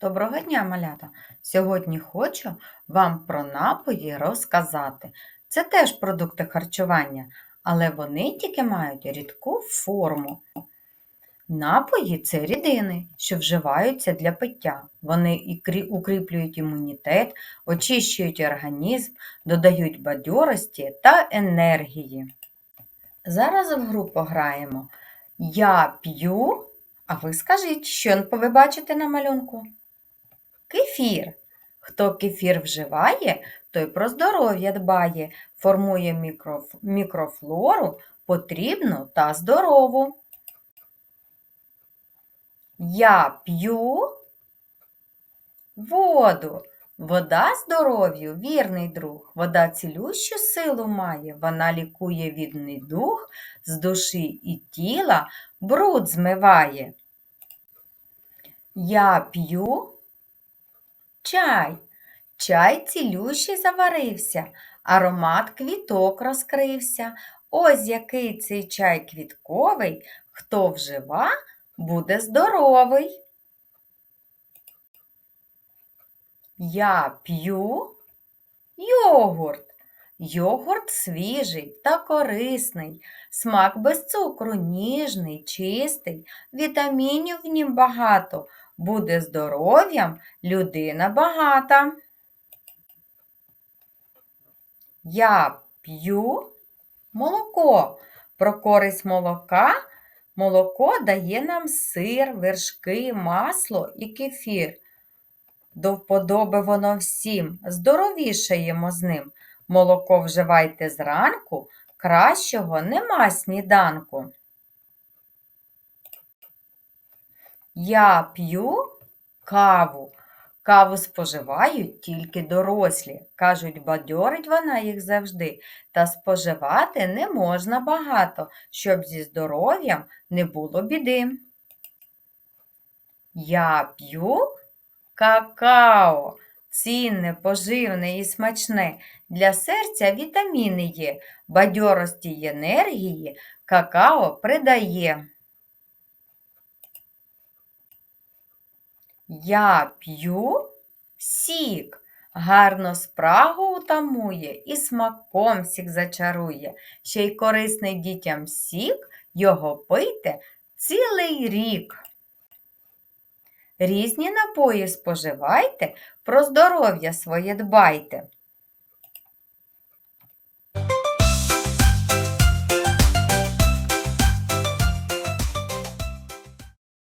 Доброго дня, малята! Сьогодні хочу вам про напої розказати. Це теж продукти харчування, але вони тільки мають рідку форму. Напої це рідини, що вживаються для пиття. Вони укріплюють імунітет, очищують організм, додають бадьорості та енергії. Зараз в гру пограємо. Я п'ю, а ви скажіть, що ви бачите на малюнку? Кефір. Хто кефір вживає, той про здоров'я дбає, формує мікроф- мікрофлору потрібну та здорову. Я п'ю воду. Вода здоров'ю вірний друг. Вода цілющу силу має, вона лікує від недух, з душі і тіла бруд змиває. Я п'ю чай. Чай цілющий заварився, аромат квіток розкрився. Ось який цей чай квітковий, хто вжива, буде здоровий. Я п'ю йогурт. Йогурт свіжий та корисний, смак без цукру ніжний, чистий, вітамінів в нім багато, буде здоров'ям людина багата. Я п'ю молоко. Про користь молока молоко дає нам сир, вершки, масло і кефір. До вподоби воно всім, здоровішаємо з ним. Молоко вживайте зранку, кращого нема сніданку. Я п'ю каву. Каву споживають тільки дорослі. Кажуть, бадьорить вона їх завжди, та споживати не можна багато, щоб зі здоров'ям не було біди. Я п'ю какао. Цінне, поживне і смачне. Для серця вітаміни є, бадьорості й енергії какао придає. Я п'ю сік, гарно спрагу утамує і смаком сік зачарує. Ще й корисний дітям сік, його пийте цілий рік. Різні напої споживайте, про здоров'я своє дбайте.